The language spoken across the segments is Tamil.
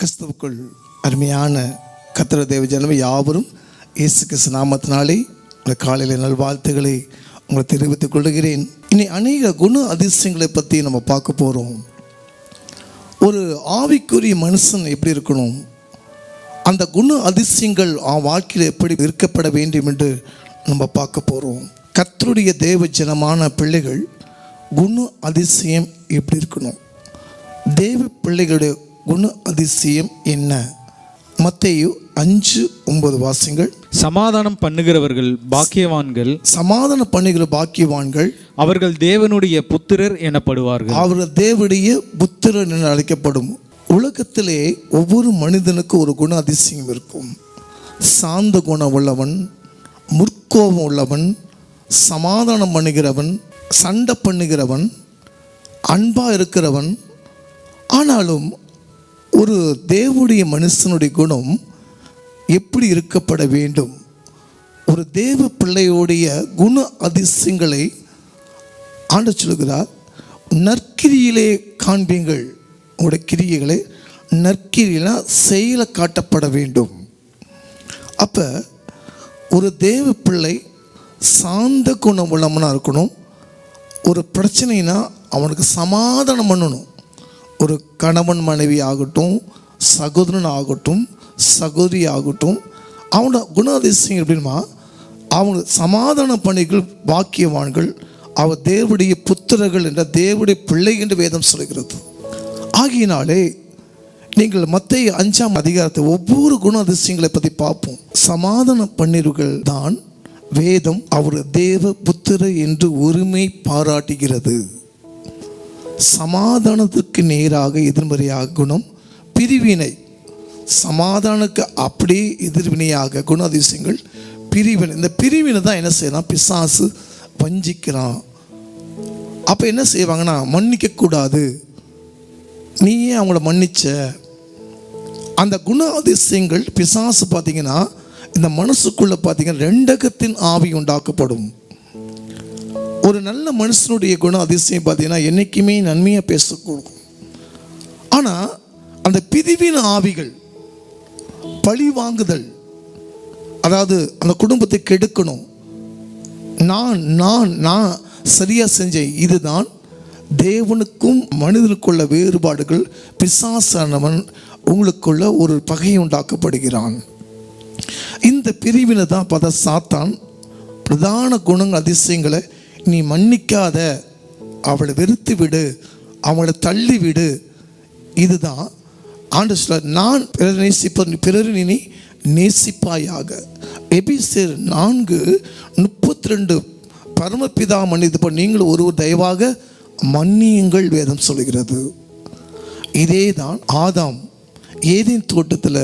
கிறிஸ்துவுக்குள் அருமையான கத்திர தேவ ஜனமே யாவரும் இயேசு கிறிஸ்து நாமத்தினாலே இந்த காலையில் நல்வாழ்த்துக்களை உங்களை தெரிவித்துக் கொள்கிறேன். இனி அநேக குண அதிசயங்களை பற்றி நம்ம பார்க்க போகிறோம் ஒரு ஆவிக்குரிய மனுஷன் எப்படி இருக்கணும்? அந்த குண அதிசயங்கள் அவன் வாழ்க்கையில் எப்படி இருக்கப்பட வேண்டும் என்று நம்ம பார்க்க போகிறோம் கத்தருடைய தேவ ஜனமான பிள்ளைகள் குண அதிசயம் எப்படி இருக்கணும்? தேவ பிள்ளைகளுடைய குண அதிசயம் என்ன? மத்தேயு அஞ்சு ஒன்பது வாசிங்கள். சமாதானம் பண்ணுகிறவர்கள் பாக்கியவான்கள். சமாதான பண்ணுகிற பாக்கியவான்கள். அவர்கள் தேவனுடைய புத்திரர் எனப்படுவார்கள். அவர் தேவடைய புத்திரன் என்று அழைக்கப்படும். உலகத்திலே ஒவ்வொரு மனிதனுக்கும் ஒரு குண அதிசயம் இருக்கும். சாந்த குணம் உள்ளவன் முற்கோபம் உள்ளவன் சமாதானம் பண்ணுகிறவன் சண்டை பண்ணுகிறவன் அன்பா இருக்கிறவன். ஆனாலும் ஒரு தேவனுடைய மனுஷனுடைய குணம் எப்படி இருக்கப்பட வேண்டும்? ஒரு தேவ பிள்ளையுடைய குண அதிசயங்களை ஆண்டு சொல்கிறார் நற்கிரியிலே காண்பீங்கள் உங்களுடைய கிரியைகளை நற்கிரியில செயல காட்டப்பட வேண்டும். அப்போ ஒரு தேவ பிள்ளை சாந்த குணம் உள்ளவனாக இருக்கணும். ஒரு பிரச்சனைனா அவனுக்கு சமாதானம் பண்ணணும். ஒரு கணவன் மனைவி ஆகட்டும் சகோதரன் ஆகட்டும் சகோதரி ஆகட்டும் அவனோட குணாதிசயம் எப்படின்னா அவங்க சமாதான பணிகள் வாக்கியவான்கள் அவர் தேவடைய புத்திரர்கள் என்ற தேவடைய பிள்ளை என்று வேதம் சொல்கிறது. ஆகியனாலே நீங்கள் மத்திய அஞ்சாம் அதிகாரத்தை ஒவ்வொரு குண அதிசயங்களை பற்றி பார்ப்போம். சமாதான பன்னிர்கள் தான் வேதம் அவர் தேவ புத்திர என்று உரிமை பாராட்டுகிறது. நேருக்கு நேராக எதிர்மறையாக குணம் பிரிவினை சமாதானுக்கு அப்படியே எதிர்வினையாக குண அதிசயங்கள் பிரிவினை இந்த பிரிவினை தான் என்ன செய்யலாம் பிசாசு வஞ்சிக்கிறான். அப்போ என்ன செய்வாங்கன்னா மன்னிக்க கூடாது நீ ஏன் அவங்கள மன்னிச்ச? அந்த குண அதிசயங்கள் பிசாசு பார்த்தீங்கன்னா இந்த மனசுக்குள்ள பார்த்தீங்கன்னா ரெண்டகத்தின் ஆவி உண்டாக்கப்படும். ஒரு நல்ல மனுஷனுடைய குண அதிசயம் பார்த்தீங்கன்னா என்றைக்குமே நன்மையாக பேசக்கூடும் ஆனால் அந்த பிரிவின ஆவிகள் பழி வாங்குதல் அதாவது அந்த குடும்பத்தை கெடுக்கணும். நான் நான் நான் சரியாக செஞ்சேன் இதுதான் தேவனுக்கும் மனிதனுக்குள்ள வேறுபாடுகள். பிசாசானவன் உங்களுக்குள்ள ஒரு பகை உண்டாக்கப்படுகிறான். இந்த பிரிவினை தான் பத சாத்தான் பிரதான குணங்கள் அதிசயங்களை நீ மன்னிக்காத. அவளை வெறுத்து விடு அவளை தள்ளி விடு இதுதான். ஆண்டு சொல்ல நான் பிறர் நேசிப்ப பிறர் நீ நேசிப்பாயாக. எபிசேர் நான்கு முப்பத்தி ரெண்டு பரமபிதா மன்னித்து நீங்களும் ஒருவர் தயவாக மன்னியுங்கள் வேதம் சொல்கிறது இதே தான் ஆதாம் ஏதேன் தோட்டத்தில்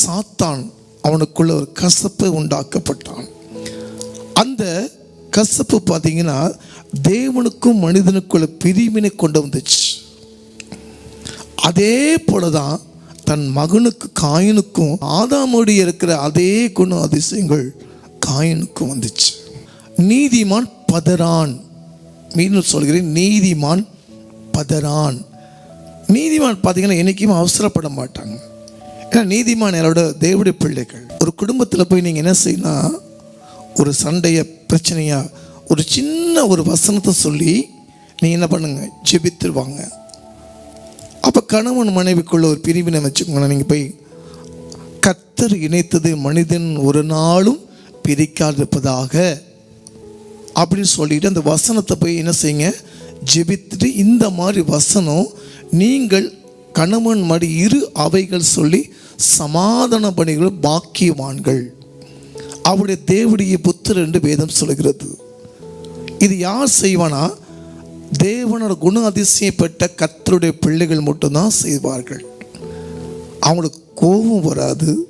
சாத்தான் அவனுக்குள்ள ஒரு கசப்பு உண்டாக்கப்பட்டான். அந்த கசப்பு பார்த்தீங்கன்னா தேவனுக்கும் மனிதனுக்குள்ள பிரிவினை கொண்டு வந்துச்சு. அதே போல தான் தன் மகனுக்கு காயினுக்கும் ஆதாமோடு இருக்கிற அதே குண அதிசயங்கள் காயினுக்கும் வந்துச்சு. நீதிமான் பதறான். மீண்டும் சொல்கிறேன் நீதிமான் பதறான். நீதிமான் பார்த்தீங்கன்னா என்றைக்குமே அவசரப்பட மாட்டாங்க. ஏன்னா நீதிமான் என்னோட தேவடைய பிள்ளைகள். ஒரு குடும்பத்தில் போய் நீங்கள் என்ன செய்யணும் ஒரு சண்டையை பிரச்சனையாக ஒரு சின்ன ஒரு வசனத்தை சொல்லி நீங்கள் என்ன பண்ணுங்க? ஜெபித்துருவாங்க. அப்போ கணவன் மனைவிக்குள்ள ஒரு பிரிவினை வச்சுக்கோங்களேன். நீங்கள் போய் கத்தர் இணைத்தது மனிதன் ஒரு நாளும் பிரிக்காதிருப்பதாக அப்படின்னு சொல்லிட்டு அந்த வசனத்தை போய் என்ன செய்யுங்க? ஜெபித்துட்டு இந்த மாதிரி வசனம் நீங்கள் கணவன் மடி இரு அவைகள் சொல்லி சமாதான பணிகள் பாக்கியவான்கள். அவருடைய தேவடைய புத்தர் என்று வேதம் சொல்கிறது இது யார் செய்வானா? தேவனோட குண அதிசயம் கத்தருடைய பிள்ளைகள் மட்டும்தான் செய்வார்கள். அவங்களுக்கு கோபம் வராது.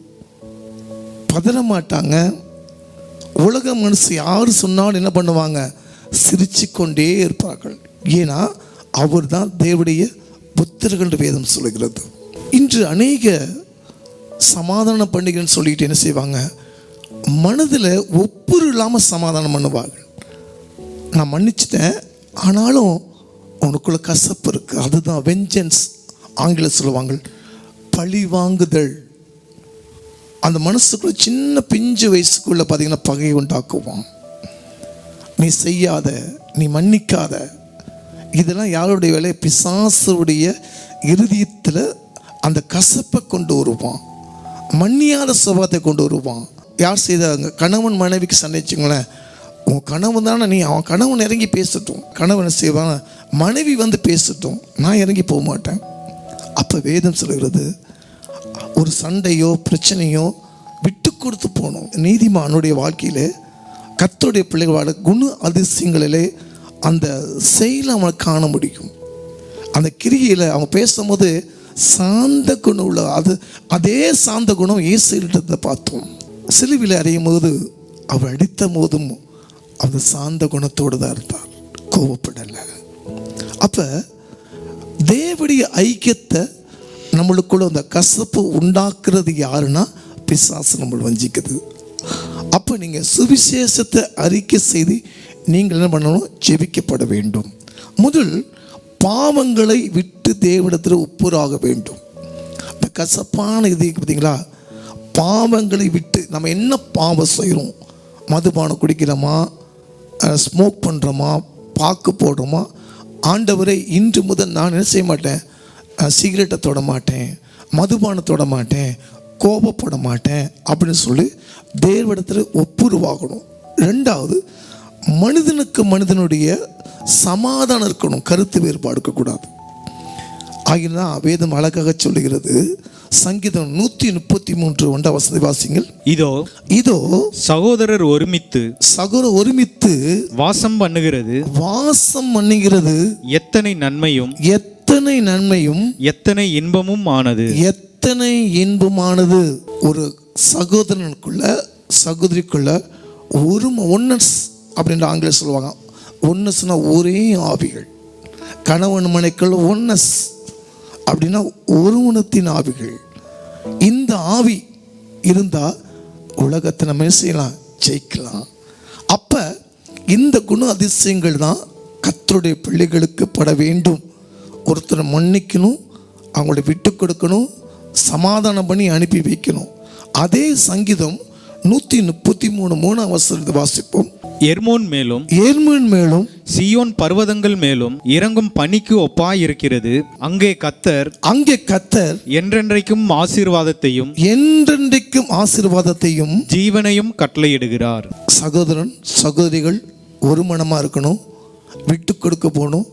பதற மாட்டாங்க. உலக மனசு யார் சொன்னாலும் என்ன பண்ணுவாங்க? சிரிச்சு கொண்டே இருப்பார்கள். ஏன்னா அவர் தான் தேவடைய புத்தர்கள் வேதம் சொல்லுகிறது. இன்று அநேக சமாதான பண்டிகைன்னு சொல்லிட்டு என்ன செய்வாங்க? மனதில் ஒப்புரு இல்லாமல் சமாதானம் பண்ணுவார்கள். நான் மன்னிச்சிட்டேன். ஆனாலும் உனக்குள்ள கசப்பு இருக்குது அதுதான் வெஞ்சன்ஸ் ஆங்கிலம் சொல்லுவாங்க பழி வாங்குதல். அந்த மனசுக்குள்ள சின்ன பிஞ்சு வயசுக்குள்ள பார்த்தீங்கன்னா பகை உண்டாக்குவான். நீ செய்யாத நீ மன்னிக்காத. இதெல்லாம் யாருடைய வேலை? பிசாசுடைய இருதயத்தில் அந்த கசப்பை கொண்டு வருவான். மன்னியாத சுபாவத்தை கொண்டு வருவான். யார் செய்தாங்க? கணவன் மனைவிக்கு சண்டை உன் கணவன் தானே நீ அவன் கணவன் இறங்கி பேசட்டும். கணவன் செய்வான் மனைவி வந்து பேசட்டும். நான் இறங்கி போக மாட்டேன். அப்போ வேதம் சொல்கிறது ஒரு சண்டையோ பிரச்சனையோ விட்டு கொடுத்து போகணும். நீதிமானுடைய வாழ்க்கையிலே கத்தோடைய பிள்ளைகளோட குண அதிசயங்களிலே அந்த செயலை அவனை காண முடியும். அந்த கிரியில் அவன் பேசும்போது சாந்த குணம் உள்ள அது அதே சாந்த குணம் இயேசுகிட்ட பார்த்தோம். சிலுவில் அறையும் போது அவர் அடித்த போதும் அந்த சாந்த குணத்தோடு தான் இருந்தார். கோவப்படலை. அப்போ தேவடைய ஐக்கியத்தை நம்மளுக்குள்ள அந்த கசப்பு உண்டாக்குறது யாருன்னா பிசாசு நம்மளை வஞ்சிக்குது. அப்போ நீங்கள் சுவிசேஷத்தை அறிக்கை செய்து நீங்கள் என்ன பண்ணணும்? ஜெபிக்கப்பட வேண்டும். முதல் பாவங்களை விட்டு தேவனத்தில் ஒப்புராக வேண்டும். இந்த கசப்பான இது பார்த்தீங்களா? பாவங்களை விட்டு நம்ம என்ன பாவம் செய்கிறோம் மதுபானம் குடிக்கிறோமா ஸ்மோக் பண்ணுறோமா பாக்கு போடுறோமா ஆண்டவரை இன்று முதல் நான் என்ன செய்ய மாட்டேன்? சிகரெட்டை தொட மாட்டேன் மதுபானை தொட மாட்டேன் கோபப்பட மாட்டேன் அப்படின்னு சொல்லி தேவனிடத்தில் ஒப்புருவாகணும். ரெண்டாவது மனிதனுக்கு மனிதனுடைய சமாதானம் இருக்கணும் கருத்து வேறுபாடு இருக்கக்கூடாது. ஆகினா வேதம் அழகாக சொல்லுகிறது. சங்கீதம் நூற்றி முப்பத்தி மூன்று ஒன்றாம் வசதி வாசிங்கள் இதோ இதோ சகோதரர் ஒருமித்து சகோர ஒருமித்து வாசம் பண்ணுகிறது. வாசம் பண்ணுகிறது. எத்தனை நன்மையும் எத்தனை நன்மையும் எத்தனை இன்பமும் ஆனது. எத்தனை இன்பமானது. ஒரு சகோதரனுக்குள்ள சகோதரிக்குள்ள ஒரு ஒன்னஸ் அப்படின்ற ஆங்கிலம் சொல்லுவாங்க. ஒன்னஸ்னா ஒரே ஆவிகள். கணவன் மனைக்குள்ள ஒன்னஸ் அப்படின்னா ஒருவனத்தின் ஆவிகள். இந்த ஆவி இருந்தால் உலகத்தை நம்ம செய்யலாம்? ஜெயிக்கலாம். அப்போ இந்த குண அதிசயங்கள் தான் கத்தருடைய பிள்ளைகளுக்கு பட வேண்டும். ஒருத்தரை மன்னிக்கணும் அவங்கள விட்டு கொடுக்கணும் சமாதானம் பண்ணி அனுப்பி வைக்கணும். அதே சங்கீதம் நூற்றி முப்பத்தி மூணு மூணாம் வசனத்தை வாசிப்போம். எர்மோன் மேலும் ஏர்மன் மேலும் சியோன் பர்வதங்கள் மேலும் இறங்கும் பனிக்கு ஒப்பாயிருக்கிறது. அங்கே கத்தர் அங்கே கத்தர் என்றென்றைக்கும் ஆசீர்வாதத்தையும் என்றென்றைக்கும் ஆசீர்வாதத்தையும் ஜீவனையும் கட்டளையிடுகிறார். சகோதரன் சகோதரிகள் ஒரு மனமாக இருக்கணும் விட்டு கொடுக்க போகணும்.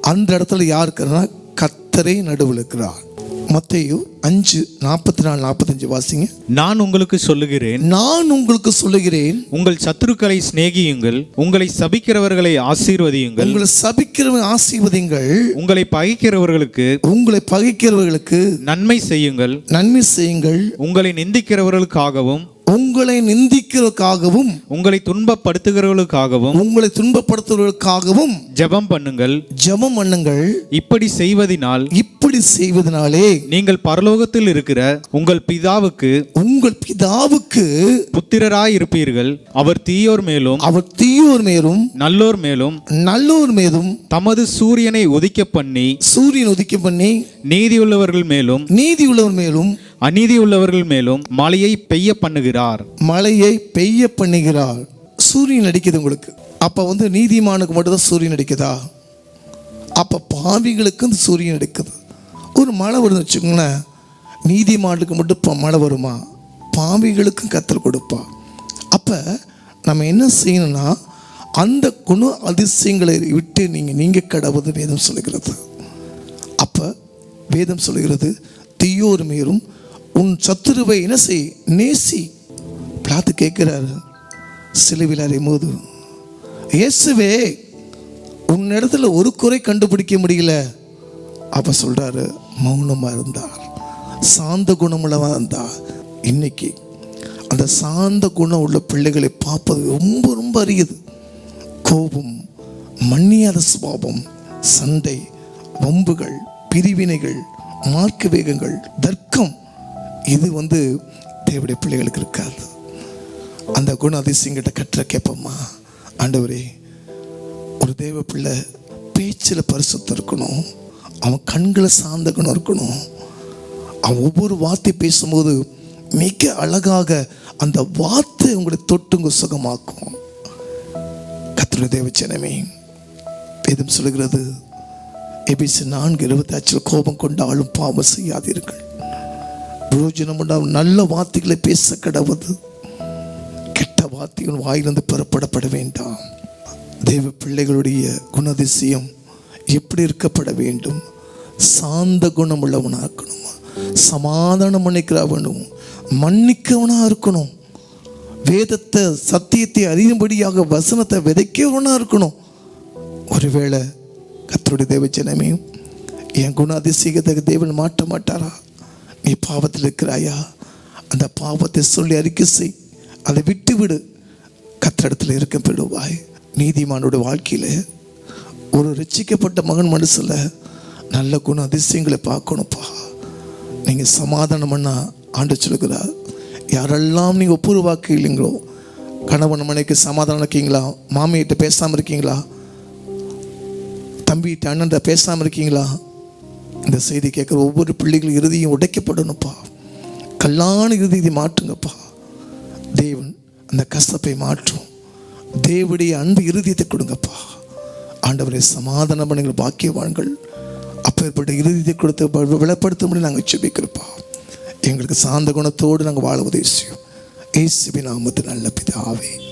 அந்த இடத்துல யார் இருக்கிறனா கத்தரை நடுவில் இருக்கிறார். மத்தேயு அஞ்சு நாற்பத்தி நாலு நாற்பத்தஞ்சு வாசிங்க. நான் உங்களுக்கு சொல்லுகிறேன். நான் உங்களுக்கு சொல்லுகிறேன். உங்கள் சத்துருக்களை சிநேகியுங்கள். உங்களை சபிக்கிறவர்களை ஆசீர்வதியுங்கள். உங்களை சபிக்கிறவன் ஆசீர்வதிங்கள் உங்களை பகைக்கிறவர்களுக்கு உங்களை பகைக்கிறவர்களுக்கு நன்மை செய்யுங்கள். நன்மை செய்யுங்கள். உங்களை நிந்திக்கிறவர்களுக்காகவும் உங்களை நிந்திக்கிறதுக்காகவும் உங்களை துன்பப்படுத்துகிறவர்களுக்காகவும் உங்களை துன்பப்படுத்துவதற்காகவும் ஜெபம் பண்ணுங்கள். ஜெபம் பண்ணுங்கள். இப்படி செய்வதினால் இப்படி செய்வதனாலே நீங்கள் பரலோகத்தில் இருக்கிற உங்கள் பிதாவுக்கு உங்கள் பிதாவுக்கு புத்திரராய் இருப்பீர்கள். அவர் தீயோர் மேலும் அவர் தீயோர் மேலும் நல்லோர் மேலும் நல்லோர் மீதும் தமது சூரியனை உதிக்க பண்ணி சூரியன் உதிக்க பண்ணி நீதியுள்ளவர்கள் மேலும் நீதி உள்ளவர் அநீதி உள்ளவர்கள் மேலும் மழையை பெய்ய பண்ணுகிறார். மழையை பெய்ய பண்ணுகிறார். சூரியன் அடிக்குது உங்களுக்கு. அப்போ வந்து நீதிமானுக்கு மட்டும்தான் சூரியன் அடிக்குதா? அப்போ பாவிகளுக்கு இந்த சூரியன் அடிக்குது. ஒரு மழை வருதுன்னு வச்சுக்கோங்களேன். நீதிமானுக்கு மட்டும் இப்போ மழை வருமா? பாவிகளுக்கும் கத்தல் கொடுப்பா. அப்போ நம்ம என்ன செய்யணும்னா அந்த குண அதிசயங்களை விட்டு நீங்கள் நீங்கள் கடவுது வேதம் சொல்லுகிறது. அப்போ வேதம் சொல்லுகிறது தீயோர் மேலும் உன் சத்துருவை என்ன செய்? நேசி. பிளாத்து கேட்கிறாரு. சிலுவில் அறிமோது. இயேசுவே உன்னிடத்துல ஒரு குறை கண்டுபிடிக்க முடியல. அப்ப சொல்றாரு மௌனமா இருந்தார் சாந்த குணமுள்ளவா இருந்தா. இன்னைக்கு அந்த சாந்த குணம் உள்ள பிள்ளைகளை பார்ப்பது ரொம்ப ரொம்ப அரியது. கோபம் மன்னியாத சுபாவம் சண்டை வம்புகள் பிரிவினைகள் மார்க்க வேகங்கள் தர்க்கம் இது வந்து தேவடைய பிள்ளைகளுக்கு இருக்காது. அந்த குண அதிசயங்கிட்ட கற்ற கேட்போம்மா ஆண்டவரே ஒரு தேவ பிள்ளை பேச்சில் பரிசுத்தம் இருக்கணும் அவன் கண்களை சார்ந்த குணம் இருக்கணும். அவன் ஒவ்வொரு வார்த்தை பேசும்போது மிக அழகாக அந்த வார்த்தை உங்களை தொட்டுங்க சுகமாக்கும். கத்திர தேவச்சனமே வேதம் சொல்லுகிறது எபிசி நான்கு இருபத்தி அச்சில் கோபம் கொண்டாலும் பாவம் செய்யாதீர்கள். பிரயோஜனம் உண்டாகும். நல்ல வார்த்தைகளை பேச கடவுது. கெட்ட வார்த்தைகள் வாயிலிருந்து பெறப்படப்பட வேண்டாம். தேவ பிள்ளைகளுடைய குணதிசயம் எப்படி இருக்கப்பட வேண்டும்? சாந்த குணம் உள்ளவனாக இருக்கணும் சமாதானம் பண்ணிக்கிறா வேணும் இருக்கணும். வேதத்தை சத்தியத்தை அறியும்படியாக வசனத்தை விதைக்கவனாக இருக்கணும். ஒருவேளை கத்தருடைய தேவஜனமே என் குண தேவன் மாட்ட மாட்டாரா? நீ பாவத்தில் இருக்கிறாயா? அந்த பாவத்தை சொல்லி அறிக்கை செய். அதை விட்டு விடு கத்திரத்தில் இருக்க பெறுவாய். நீதிமானோட வாழ்க்கையில் ஒரு ரட்சிக்கப்பட்ட மகன் மனசில் நல்ல குண அதிசயங்களை பார்க்கணும்ப்பா. நீங்கள் சமாதானம் பண்ணால் ஆண்டு சொல்லுகிறார் யாரெல்லாம் நீங்கள் ஒப்புருவாக்கு இல்லைங்களோ கணவன் மனைக்கு சமாதானம் இருக்கீங்களா? மாமியிட்ட பேசாமல் இருக்கீங்களா? தம்பிகிட்ட அண்ணன்ட்ட பேசாமல் இருக்கீங்களா? இந்த செய்தி கேட்குற ஒவ்வொரு பிள்ளைகள் இறுதியும் உடைக்கப்படணும்ப்பா. கல்லான இறுதியை மாற்றுங்கப்பா. தேவன் அந்த கசப்பை மாற்றும். தேவடைய அன்பு இறுதியத்தை கொடுங்கப்பா. ஆண்டவரை சமாதான பண்ணுங்கள் பாக்கியவான்கள் அப்பேற்பட்ட இறுதியை கொடுத்து வெளிப்படுத்தும்படி நாங்கள் செபிக்கிறப்பா எங்களுக்கு சாந்த குணத்தோடு நாங்கள் வாழ உதவி செய்யும். ஏசுபி நாமத்து நல்ல பிதாவே.